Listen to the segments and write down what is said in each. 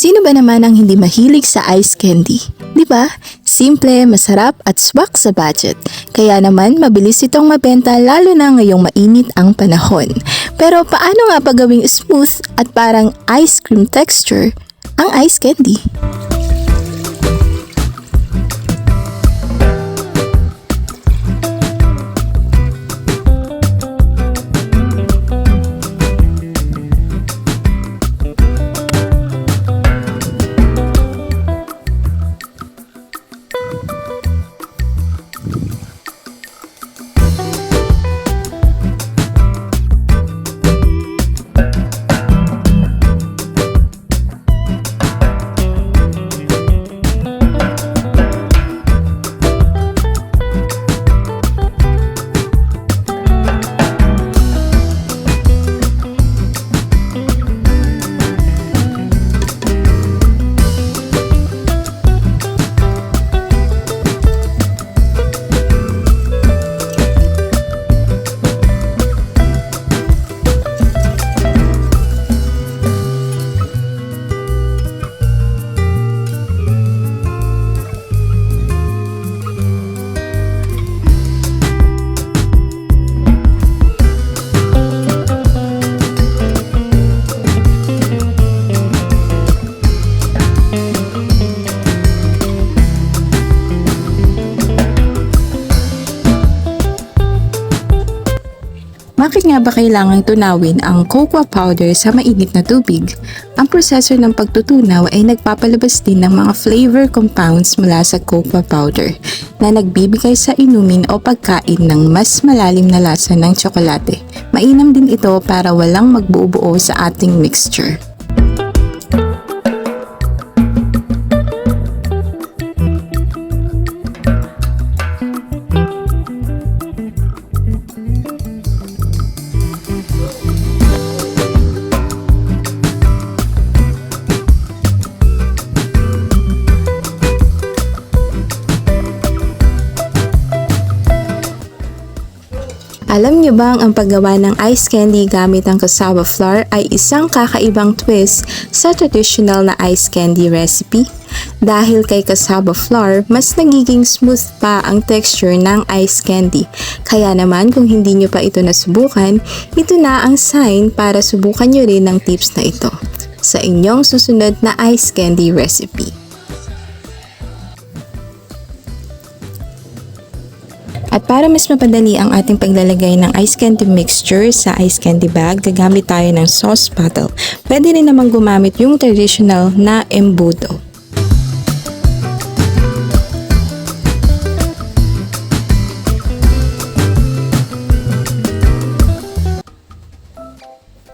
Sino ba naman ang hindi mahilig sa ice candy? 'Di ba? Simple, masarap at swak sa budget. Kaya naman mabilis itong mabenta lalo na ngayong mainit ang panahon. Pero paano nga ba gawing smooth at parang ice cream texture ang ice candy? Bakit nga ba kailangang tunawin ang cocoa powder sa mainit na tubig? Ang proseso ng pagtutunaw ay nagpapalabas din ng mga flavor compounds mula sa cocoa powder na nagbibigay sa inumin o pagkain ng mas malalim na lasa ng tsokolate. Mainam din ito para walang magbubuo sa ating mixture. Alam niyo bang ang paggawa ng ice candy gamit ang cassava flour ay isang kakaibang twist sa traditional na ice candy recipe? Dahil kay cassava flour, mas nagiging smooth pa ang texture ng ice candy. Kaya naman kung hindi niyo pa ito nasubukan, ito na ang sign para subukan niyo rin ang tips na ito sa inyong susunod na ice candy recipe. At para mas mapadali ang ating paglalagay ng ice candy mixture sa ice candy bag, gagamit tayo ng sauce bottle. Pwede rin naman gumamit yung traditional na embudo.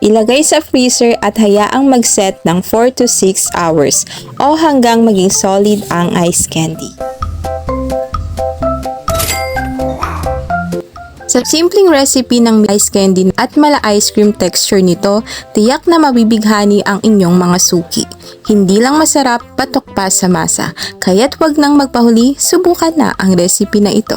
Ilagay sa freezer at hayaang mag-set ng 4 to 6 hours o hanggang maging solid ang ice candy. Sa simpleng recipe ng ice candy at mala ice cream texture nito, tiyak na mabibighani ang inyong mga suki. Hindi lang masarap, patok pa sa masa. Kaya't wag nang magpahuli, subukan na ang recipe na ito.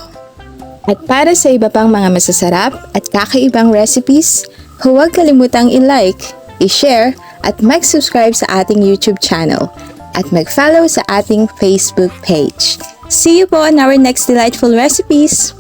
At para sa iba pang mga masasarap at kakaibang recipes, huwag kalimutang i-like, i-share, at mag-subscribe sa ating YouTube channel at mag-follow sa ating Facebook page. See you po on our next delightful recipes!